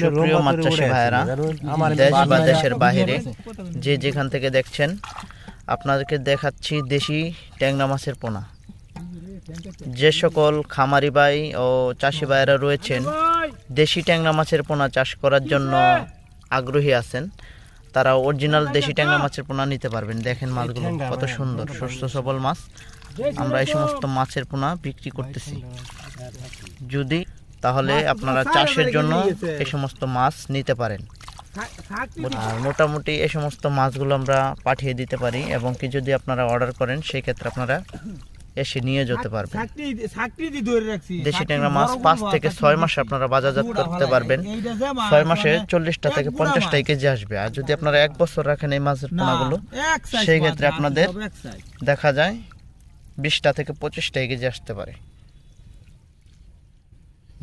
সুপ্রিয় মাছ চাষি ভাইয়েরা দেশ বা দেশের বাহিরে যে যেখান থেকে দেখছেন আপনাদেরকে দেখাচ্ছি দেশি ট্যাংরা মাছের পোনা। যে সকল খামারি ভাই ও চাষি ভাইয়েরা রয়েছেন দেশি ট্যাংরা মাছের পোনা চাষ করার জন্য আগ্রহী আছেন। তারা অরিজিনাল দেশি ট্যাংরা মাছের পোনা নিতে পারবেন। দেখেন মাছগুলো কত সুন্দর সুস্থ সবল মাছ। আমরা এই সমস্ত মাছের পোনা বিক্রি করতেছি। যদি তাহলে আপনারা চাষের জন্য এই সমস্ত মাছ নিতে পারেন। আর মোটামুটি এই সমস্ত মাছগুলো আমরা পাঠিয়ে দিতে পারি এবং কি যদি আপনারা অর্ডার করেন সেই ক্ষেত্রে আপনারা এসে নিয়ে যেতে পারবেন। দেশি ট্যাংরা মাছ পাঁচ থেকে ছয় মাসে আপনারা বাজারজাত করতে পারবেন। ছয় মাসে চল্লিশটা থেকে পঞ্চাশটা কেজি আসবে। আর যদি আপনারা এক বছর রাখেন এই মাছের পোনাগুলো সেই ক্ষেত্রে আপনাদের দেখা যায় বিশটা থেকে পঁচিশটা কেজি আসতে পারে।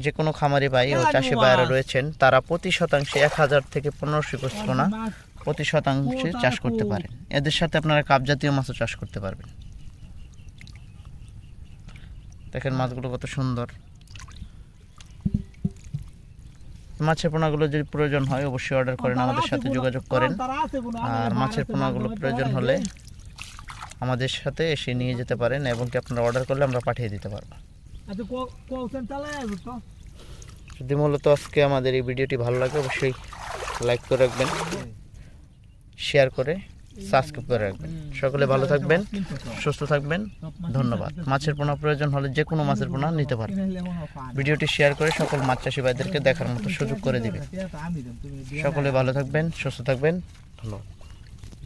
যে কোনো খামারি ভাই ও চাষি ভাইয়েরা রয়েছেন তারা প্রতি শতাংশে এক হাজার থেকে পনেরোশো পোনা প্রতি শতাংশে চাষ করতে পারেন। এদের সাথে আপনারা কাপ জাতীয় মাছও চাষ করতে পারবেন। দেখেন মাছগুলো কত সুন্দর। মাছের পোনাগুলো যদি প্রয়োজন হয় অবশ্যই অর্ডার করেন আমাদের সাথে যোগাযোগ করেন। আর মাছের পোনাগুলো প্রয়োজন হলে আমাদের সাথে এসে নিয়ে যেতে পারেন এবং কি আপনারা অর্ডার করলে আমরা পাঠিয়ে দিতে পারব। যদি মূলত আজকে আমাদের এই ভিডিওটি ভালো লাগে অবশ্যই লাইক করে রাখবেন শেয়ার করে সাবস্ক্রাইব করে রাখবেন। সকলে ভালো থাকবেন সুস্থ থাকবেন ধন্যবাদ। মাছের পোনা প্রয়োজন হলে যে কোনো মাছের পোনা নিতে পারবেন ভিডিওটি শেয়ার করে সকল মাছ চাষি ভাইদেরকে দেখার মতো সুযোগ করে দিবেন সকলে ভালো থাকবেন সুস্থ থাকবেন ধন্যবাদ।